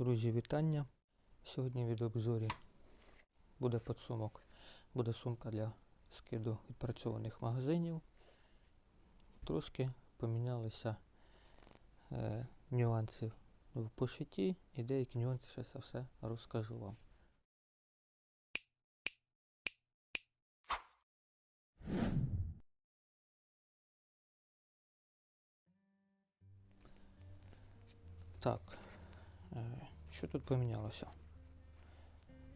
Друзі, вітання. Сьогодні в відеообзорі буде підсумок. Буде сумка для скиду відпрацьованих магазинів. Трошки помінялися е, нюанси в пошитті і деякі нюанси ще це все розкажу вам. Так, е, що тут помінялося?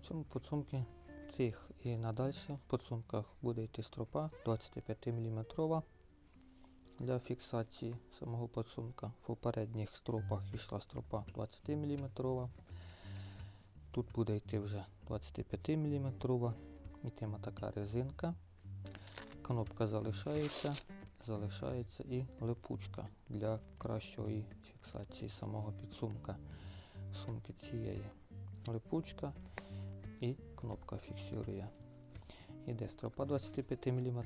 В цьому підсумці цих і надалі в підсумках буде йти стропа 25 мм для фіксації самого підсумка. В попередніх стропах йшла стропа 20 мм. Тут буде йти вже 25 мм. Йтиме така резинка. Кнопка залишається, залишається і липучка для кращої фіксації самого підсумка сумки цієї. Липучка і кнопка фіксує. Іде стропа 25 мм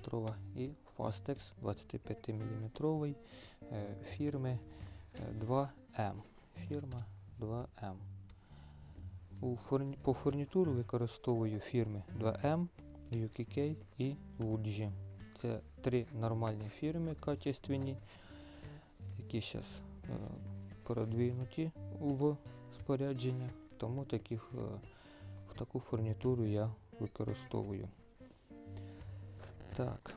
і Fastex 25 мм фірми е, 2M. Фірма 2M. У фурні- по фурнітуру використовую фірми 2M, UKK і Woodji. Це три нормальні фірми качественні, які зараз продвинуті в спорядженнях, тому таких, е, в таку фурнітуру я використовую. Так.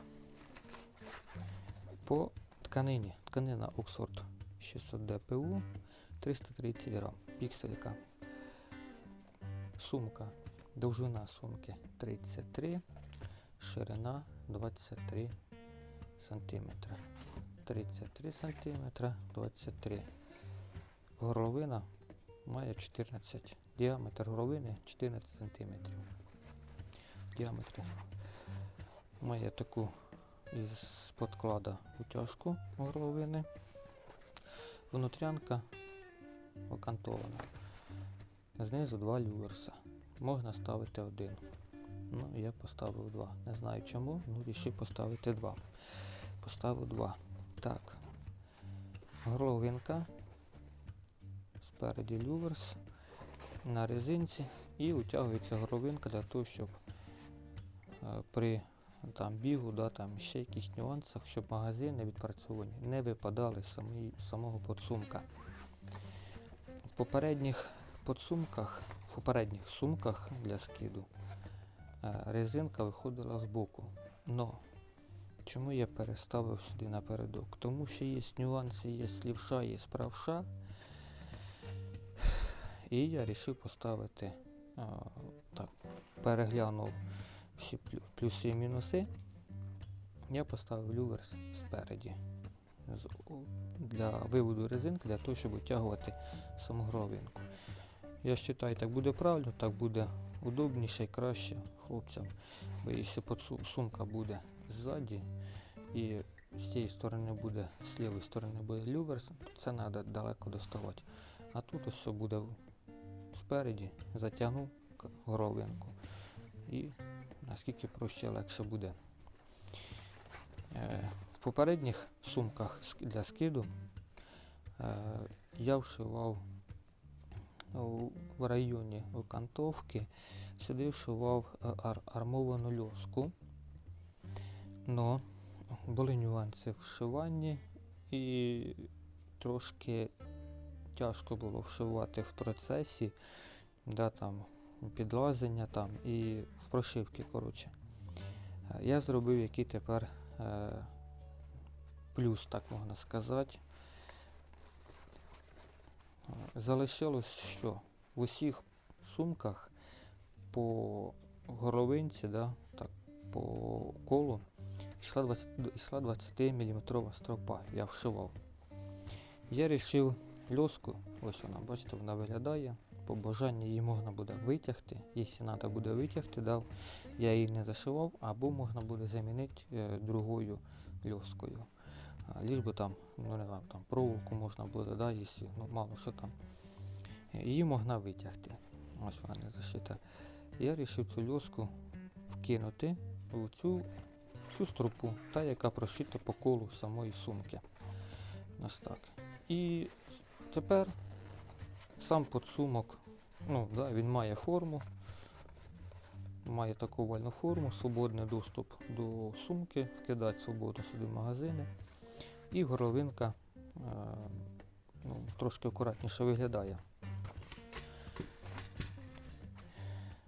По тканині. Тканина Oxford 600 DPU 330 грам. Пікселька. Сумка. Довжина сумки 33, ширина 23 сантиметра. 33 сантиметра, 23. Горловина має 14. Діаметр горловини 14 сантиметрів. Діаметр має таку із подклада утяжку горловини. Внутрянка окантована. Знизу два люверса. Можна ставити один. Ну, я поставив два. Не знаю чому, ну вирішив поставити два. Поставив два. Так. Горловинка. Спереді люверс на резинці і утягується горловинка для того, щоб е, при там, бігу, да, там, ще якихось нюансах, щоб магазини відпрацьовані не випадали з самого подсумка. В попередніх подсумках, в попередніх сумках для скиду е, резинка виходила з боку. Но чому я переставив сюди напередок? Тому що є нюанси, є лівша, є правша. І я вирішив поставити, а, так, переглянув всі плюси і мінуси. Я поставив люверс спереді для виводу резинки, для того, щоб витягувати саму гровинку. Я вважаю, так буде правильно, так буде удобніше і краще хлопцям. Бо якщо сумка буде ззаді і з цієї сторони буде, з лівої сторони буде люверс, то це треба далеко доставати. А тут ось все буде спереді, затягнув горловинку. І наскільки проще легше буде. Е, В попередніх сумках для скиду е, я вшивав в районі окантовки, сюди вшивав е, ар- армовану льоску. Но були нюанси в вшиванні і трошки тяжко було вшивати в процесі, да, там, підлазення там, і в прошивки. коротше. Е, Я зробив який тепер е, плюс, так можна сказати. Е, Залишилось що? В усіх сумках по горловинці, да, так, по колу йшла 20, йшла 20 мм стропа, я вшивав. Я вирішив льоску, ось вона, бачите, вона виглядає. По бажанню її можна буде витягти. Якщо треба буде витягти, да, я її не зашивав, або можна буде замінити е, другою льоскою. Ліж би там, ну не знаю, там проволоку можна буде, да, якщо, ну мало що там. Її можна витягти. Ось вона не зашита. Я вирішив цю льоску вкинути в цю, цю стропу, та яка прошита по колу самої сумки. Ось так. І тепер сам подсумок, ну, да, він має форму, має таку овальну форму, свободний доступ до сумки, вкидати свободно сюди в магазини. І горловинка е, ну, трошки акуратніше виглядає.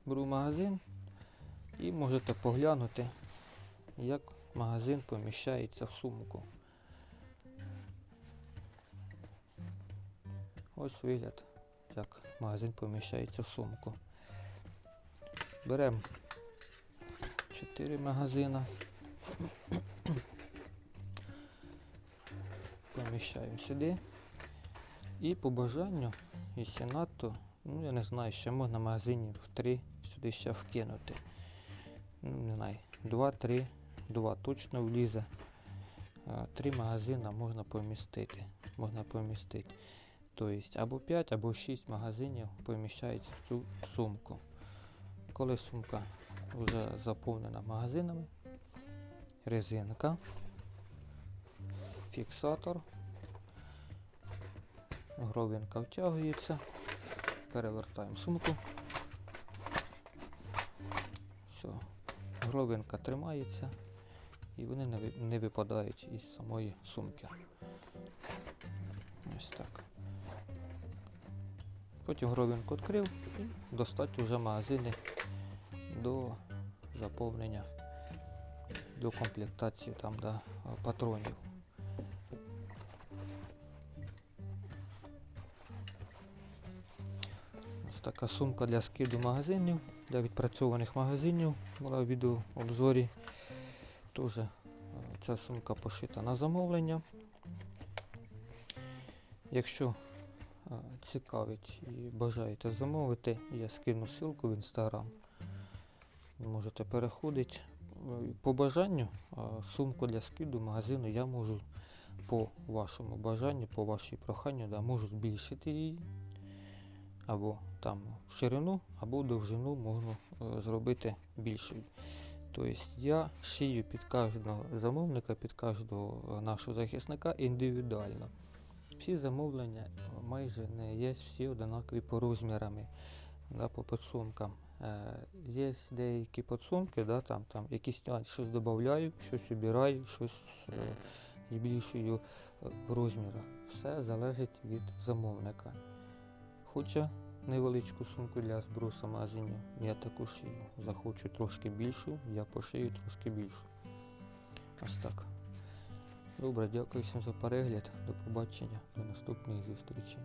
Беру магазин і можете поглянути, як магазин поміщається в сумку. Ось вигляд, як магазин поміщається в сумку. Беремо 4 магазина. Поміщаємо сюди. І по бажанню, якщо надто, ну я не знаю, ще можна магазинів в 3 сюди ще вкинути. Ну, не знаю, 2-3, 2 точно влізе. Три магазина можна помістити. Можна помістити. Тобто або 5, або 6 магазинів поміщається в цю сумку. Коли сумка вже заповнена магазинами, резинка, фіксатор, гровинка втягується, перевертаємо сумку. Все, гровинка тримається і вони не, не випадають із самої сумки. Ось так. Потім гровинку відкрив і достати вже магазини до заповнення, до комплектації там, да, патронів. Ось така сумка для скиду магазинів, для відпрацьованих магазинів була в відеообзорі. Теж е, ця сумка пошита на замовлення. Якщо цікавить і бажаєте замовити, я скину ссылку в інстаграм. Можете переходити. Е, По бажанню е, сумку для скиду магазину я можу по вашому бажанню, по вашій проханню, да, можу збільшити її. Або там ширину, або довжину можна е, зробити більшою. Тобто я шию під кожного замовника, під кожного е, нашого захисника індивідуально. Всі замовлення е, майже не є всі однакові по розмірами да, по підсумкам. Е, є деякі підсумки, да, там, там якісь нюанси, щось додаю, щось убираю, щось е, збільшую е, в розмірах. Все залежить від замовника. Хоча невеличку сумку для збросу магазинів я таку шию. Захочу трошки більшу, я пошию трошки більшу. Ось так. Добре, дякую всім за перегляд. До побачення, до наступної зустрічі.